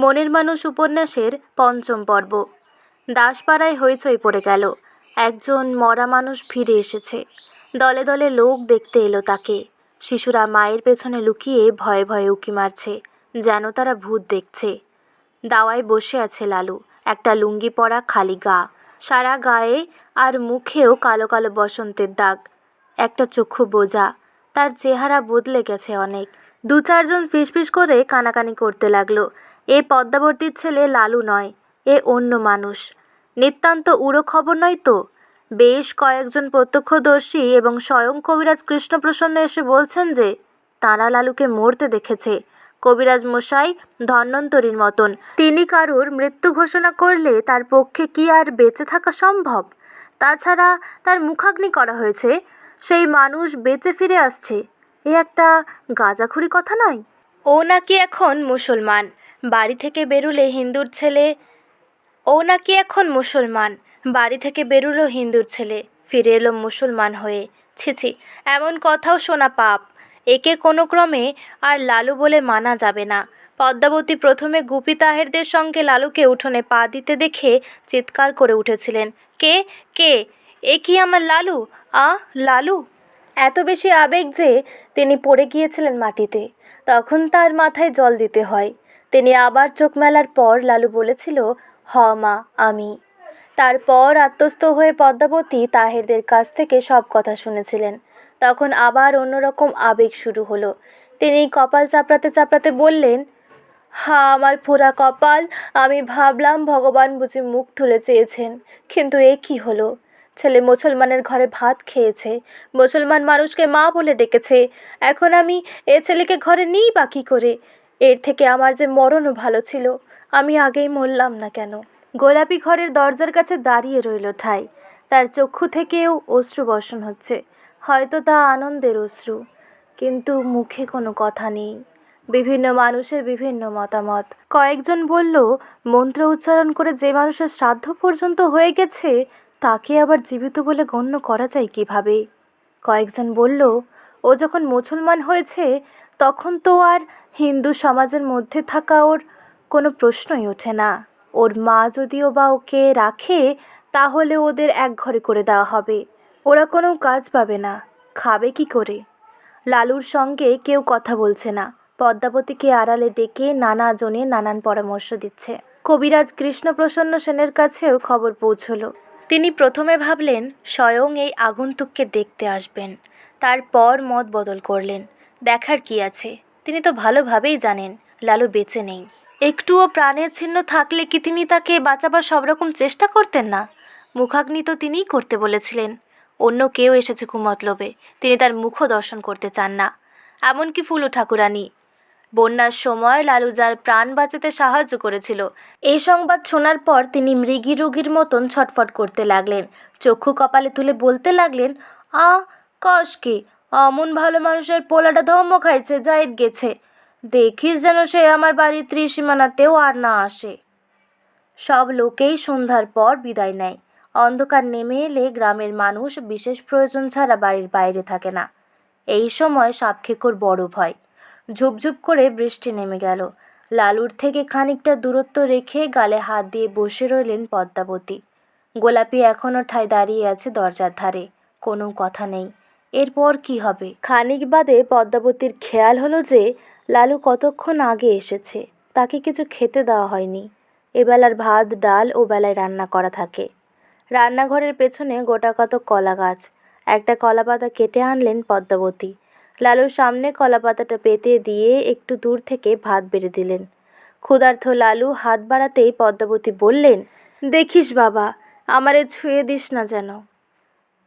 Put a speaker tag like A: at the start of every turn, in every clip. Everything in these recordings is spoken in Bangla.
A: মনের মানুষ উপন্যাসের পঞ্চম পর্ব। দাসপাড়ায় হইচই পড়ে গেল। একজন মরা মানুষ ফিরে এসেছে। দলে দলে লোক দেখতে এলো তাকে। শিশুরা মায়ের পেছনে লুকিয়ে ভয়ে ভয়ে উকি মারছে, যেন তারা ভূত দেখছে। দাওয়ায় বসে আছে লালু। একটা লুঙ্গি পরা খালি গা। সারা গায়ে আর মুখেও কালো কালো বসন্তের দাগ। একটা চক্ষু বোঝা। তার চেহারা বদলে গেছে অনেক। দু চারজন ফিসফিস করে কানাকানি করতে লাগল। এ পদ্মাবর্তীর ছেলে লালু নয়, এ অন্য মানুষ। নিতান্ত উড়ো খবর নয় তো? বেশ কয়েকজন প্রত্যক্ষদর্শী এবং স্বয়ং কবিরাজ কৃষ্ণপ্রসন্ন এসে বলছেন যে, তারা লালুকে মরতে দেখেছে। কবিরাজ মশাই ধন্বন্তরীর মতন। তিনি কারুর মৃত্যু ঘোষণা করলে তার পক্ষে কি আর বেঁচে থাকা সম্ভব? তাছাড়া তার মুখাগ্নি করা হয়েছে। সেই মানুষ বেঁচে ফিরে আসছে। এ একটা গাঁজাখুরি কথা নয়? ও নাকি এখন মুসলমান। বাড়ি থেকে বেরুলে হিন্দুর ছেলে। ও নাকি এখন মুসলমান। বাড়ি থেকে বেরুলো হিন্দুর ছেলে। ফিরে এলো মুসলমান হয়ে। ছি ছি, এমন কথাও শোনা পাপ। একে কোনো ক্রমে আর লালু বলে মানা যাবে না। পদ্মাবতী প্রথমে গুপি তাহেরদের সঙ্গে লালুকে উঠোনে পা দিতে দেখে চিৎকার করে উঠেছিলেন। কে? কে? এ কি আমার লালু? আ, লালু? এত বেশি আবেগ যে তিনি পড়ে গিয়েছিলেন মাটিতে। তখন তার মাথায় জল দিতে হয়। তিনি আবার চোখ মেলার পর লালু বলেছিল, হ মা, আমি। তারপর আত্মস্থ হয়ে পদ্মাবতী তাহেরদের কাছ থেকে সব কথা শুনেছিলেন। তখন আবার অন্যরকম আবেগ শুরু হলো। তিনি কপাল চাপড়াতে চাপড়াতে বললেন, হা, আমার ফোড়া কপাল, আমি ভাবলাম ভগবান বুঝি মুখ তুলে চেয়েছেন, কিন্তু এ কি হলো? ছেলে মুসলমানের ঘরে ভাত খেয়েছে, মুসলমান মানুষকে মা বলে ডেকেছে, এখন আমি এ ছেলেকে ঘরে নিই বা কী করে? এর থেকে আমার যে মরণও ভালো ছিল, আমি আগেই মরলাম না কেন? গোলাপি ঘরের দরজার কাছে দাঁড়িয়ে রইল ঠাই। তার চক্ষু থেকেও অশ্রু বর্ষণ হচ্ছে। হয়তো তা আনন্দের অশ্রু। কিন্তু মুখে কোনো কথা নেই। বিভিন্ন মানুষের বিভিন্ন মতামত। কয়েকজন বলল, মন্ত্র উচ্চারণ করে যে মানুষের শ্রাদ্ধ পর্যন্ত হয়ে গেছে, তাকে আবার জীবিত বলে গণ্য করা যায় কীভাবে? কয়েকজন বলল, ও যখন মুসলমান হয়েছে তখন তো আর হিন্দু সমাজের মধ্যে থাকা ওর কোনো প্রশ্নই ওঠে না। ওর মা যদিও বা ওকে রাখে, তাহলে ওদের এক ঘরে করে দেওয়া হবে। ওরা কোনো কাজ পাবে না। খাবে কি করে? লালুর সঙ্গে কেউ কথা বলছে না। পদ্মাবতীকে আড়ালে ডেকে নানা জনে নানান পরামর্শ দিচ্ছে। কবিরাজ কৃষ্ণপ্রসন্ন সেনের কাছেও খবর পৌঁছল। তিনি প্রথমে ভাবলেন, স্বয়ং এই আগন্তুককে দেখতে আসবেন। তারপর মত বদল করলেন। দেখার কি আছে? তিনি তো ভালোভাবেই জানেন, লালু বেঁচে নেই। একটুও প্রাণের চিহ্ন থাকলে কি তিনি তাকে বাঁচাবার সব রকম চেষ্টা করতেন না? মুখাগ্নি তো তিনিই করতে বলেছিলেন। অন্য কেউ এসেছে কুমতলবে, তিনি তার মুখও দর্শন করতে চান না। এমনকি ফুলু ঠাকুরানী। বন্যার সময় লালু যার প্রাণ বাঁচাতে সাহায্য করেছিল, এই সংবাদ শোনার পর তিনি মৃগী রোগীর মতন ছটফট করতে লাগলেন। চক্ষু কপালে তুলে বলতে লাগলেন আ কস কি? অমন ভালো মানুষের পোলাটা ধম্ম খাইছে জাইদ গেছে। দেখিস যেন সে আমার বাড়ির ত্রিসীমানাতেও আর না আসে। সব লোকেই সন্ধ্যার পর বিদায় নেয়। অন্ধকার নেমে এলে গ্রামের মানুষ বিশেষ প্রয়োজন ছাড়া বাড়ির বাইরে থাকে না। এই সময় সাপখেকোর বড় ভয়। ঝুপঝুপ করে বৃষ্টি নেমে গেল। লালুর থেকে খানিকটা দূরত্ব রেখে গালে হাত দিয়ে বসে রইলেন পদ্মাবতী। গোলাপি এখনও ঠায় দাঁড়িয়ে আছে দরজার ধারে। কোনো কথা নেই। এরপর কি হবে? খানিক বাদে পদ্মাবতীর খেয়াল হলো যে লালু কতক্ষণ আগে এসেছে। তাকে কিছু খেতে দেওয়া হয়নি। এবেলার ভাত, ডাল ও বেলায় রান্না করা থাকে। রান্নাঘরের পেছনে গোটা কত কলা গাছ একটা কলা পাতা কেটে আনলেন পদ্মাবতী। লালুর সামনে কলা পাতাটা পেতে দিয়ে একটু দূর থেকে ভাত বেড়ে দিলেন। ক্ষুধার্থ লালু হাত বাড়াতেই পদ্মাবতী বললেন, দেখিস বাবা, আমারে ছুঁয়ে দিস না যেন।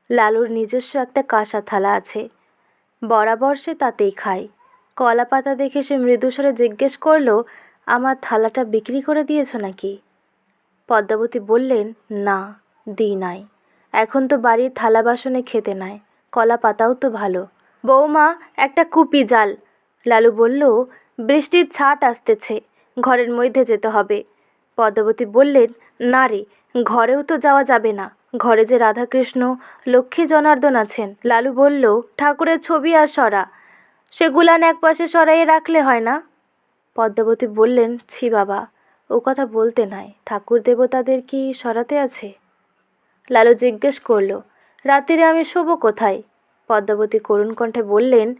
A: লালুর নিজস্ব একটা কাঁসা থালা আছে। বরাবর সে তাতেই খায়। কলা পাতা দেখে সে মৃদুস্বরে জিজ্ঞেস করল, আমার থালাটা বিক্রি করে দিয়েছ নাকি? পদ্মাবতী বললেন, না, দিই নাই। এখন তো বাড়ির থালা বাসনে খেতে নাই কলা পাতাও তো ভালো। বৌমা, একটা কুপি জাল। লালু বলল, বৃষ্টির ছাট আসতেছে, ঘরের মধ্যে যেতে হবে। পদ্মাবতী বললেন, না রে, ঘরেও তো যাওয়া যাবে না। ঘরে যে রাধাকৃষ্ণ, লক্ষ্মী জনার্দন আছেন। লালু বলল, ঠাকুরের ছবি আর সরা। সেগুলান একপাশে সরাইয়ে রাখলে হয় না? পদ্মাবতী বললেন, ছি বাবা, ও কথা বলতে নাই। ঠাকুর দেবতাদের কি সরাতে আছে? লালু জিজ্ঞেস করল, রাত্রিরে আমি শোব কোথায়? পদ্মাবতী করুণ কণ্ঠে বললেন,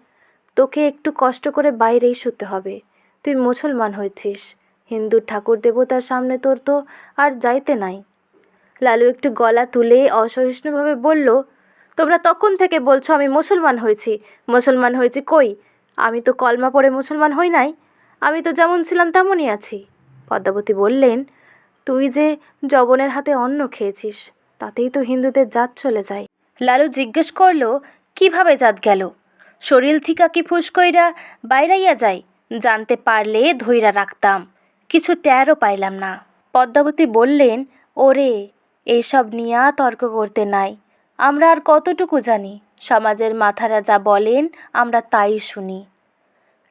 A: তোকে একটু কষ্ট করে বাইরেই শুতে হবে। তুই মুসলমান হয়েছিস। হিন্দু ঠাকুর দেবতার সামনে তোর তো আর যাইতে নাই। লালু একটু গলা তুলে অসহিষ্ণুভাবে বলল, তোমরা তখন থেকে বলছো আমি মুসলমান হয়েছি। মুসলমান হয়েছি কই? আমি তো কলমা পড়ে মুসলমান হই নাই। আমি তো যেমন ছিলাম তেমনই আছি। পদ্মাবতী বললেন, তুই যে জবনের হাতে অন্ন খেয়েছিস, তাতেই তো হিন্দুদের জাত চলে যায়। লালু জিজ্ঞেস করল, কীভাবে জাত গেল? শরীর থিকা কি ফুসকইরা বাইরাইয়া যায়? জানতে পারলে ধইরা রাখতাম। কিছু ট্যারও পাইলাম না। পদ্মাবতী বললেন, ওরে এসব নিয়া তর্ক করতে নাই। আমরা আর কতটুকু জানি? সমাজের মাথারা যা বলেন, আমরা তাই শুনি।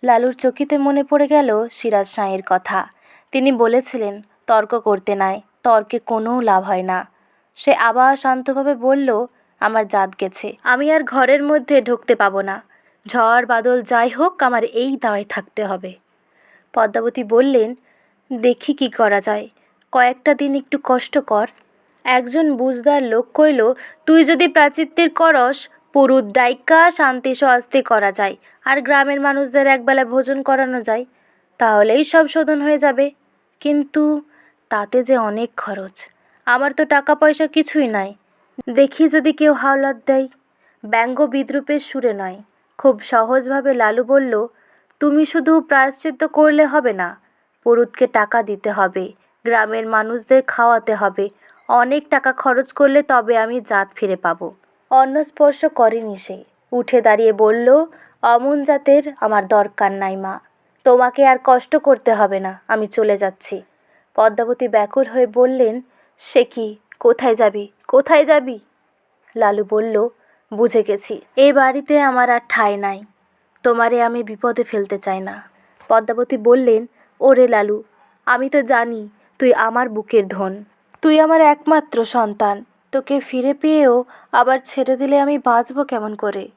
A: লালুর চকিতে মনে পড়ে গেল সিরাজ সাঁয়ের কথা। তিনি বলেছিলেন, তর্ক করতে নাই, তর্কে কোনো লাভ হয় না। সে আবার শান্তভাবে বলল, আমার জাত গেছে, আমি আর ঘরের মধ্যে ঢুকতে পাবো না। ঝড়, বাদল যাই হোক, আমার এই দাওয়ায় থাকতে হবে। পদ্মাবতী বললেন, দেখি কি করা যায়। কয়েকটা দিন একটু কষ্ট কর একজন বুঝদার লোক কইল, তুই যদি প্রাচিত্যের করস পুরুত ডাইকা শান্তি সহস্তে করা যায়, আর গ্রামের মানুষদের একবেলা ভোজন করানো যায়, তাহলেই সব শোধন হয়ে যাবে। কিন্তু তাতে যে অনেক খরচ, আমার তো টাকা পয়সা কিছুই নাই। দেখি যদি কেউ হাওলাত দেয়, ব্যঙ্গ বিদ্রুপের সুরে নয়। খুব সহজভাবে লালু বলল, তুমি শুধু প্রায়শ্চিত্ত করলে হবে না, পুরুতকে টাকা দিতে হবে, গ্রামের মানুষদের খাওয়াতে হবে অনেক টাকা খরচ করলে তবে আমি জাত ফিরে পাবো। অন্ন স্পর্শ করেনি সে। উঠে দাঁড়িয়ে বলল, অমন জাতের আমার দরকার নাই মা। তোমাকে আর কষ্ট করতে হবে না, আমি চলে যাচ্ছি। পদ্মাবতী ব্যাকুল হয়ে বললেন, সে কি? কোথায় যাবি? কোথায় যাবি? লালু বলল, বুঝে গেছি। এ বাড়িতে আমার আর ঠাঁই নাই। তোমারে আমি বিপদে ফেলতে চাই না। পদ্মাবতী বললেন, ওরে লালু, আমি তো জানি তুই আমার বুকের ধন। তুই আমার একমাত্র সন্তান। তোকে ফিরে পেয়েও আবার ছেড়ে দিলে আমি বাঁচব কেমন করে?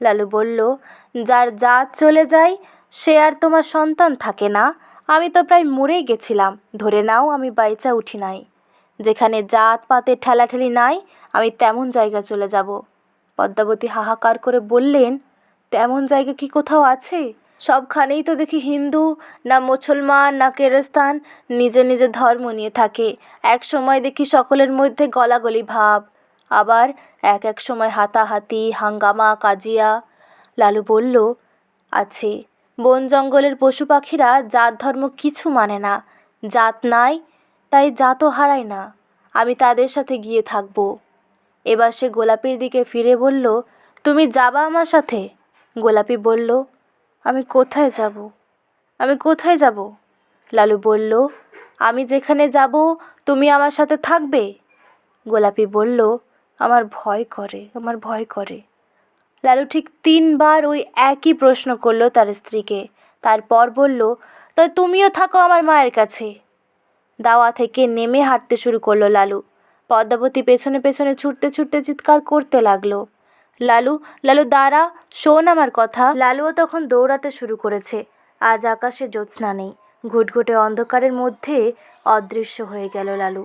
A: লালু বলল, যার জাত চলে যায়, সে আর তোমার সন্তান থাকে না। আমি তো প্রায় মরেই গেছিলাম। ধরে নাও, আমি বাইচা উঠি নাই। যেখানে জাত পাতে ঠেলাঠেলি নাই, আমি তেমন জায়গা চলে যাব। পদ্মাবতী হাহাকার করে বললেন, তেমন জায়গা কি কোথাও আছে? সবখানেই তো দেখি হিন্দু, না মুসলমান, না কেরস্তান, নিজে নিজে ধর্ম নিয়ে থাকে। এক সময় দেখি সকলের মধ্যে গলাগলি ভাব, আবার এক এক সময় হাতাহাতি, হাঙ্গামা, কাজিয়া। লালু বলল আছে বন জঙ্গলের পশু পাখিরা জাত ধর্ম কিছু মানে না। জাত নাই, তাই জাতও হারায় না। আমি তাদের সাথে গিয়ে থাকব। এবার সে গোলাপির দিকে ফিরে বলল, তুমি যাবা আমার সাথে? গোলাপি বলল আমি কোথায় যাব? আমি কোথায় যাব? লালু বলল, আমি যেখানে যাব, তুমি আমার সাথে থাকবে? গোলাপি বলল, আমার ভয় করে, আমার ভয় করে। লালু ঠিক তিনবার ওই একই প্রশ্ন করল তার স্ত্রীকে। তারপর বলল, তাই তুমিও থাকো আমার মায়ের কাছে। দাওয়া থেকে নেমে হাঁটতে শুরু করল লালু। পদ্মাবতী পেছনে পেছনে ছুটতে ছুটতে চিৎকার করতে লাগল। লালু লালু দাঁড়া, শোন আমার কথা। লালুও তখন দৌড়াতে শুরু করেছে। আজ আকাশে জ্যোৎস্না নেই। ঘুটঘুটে অন্ধকারের মধ্যে অদৃশ্য হয়ে গেল লালু।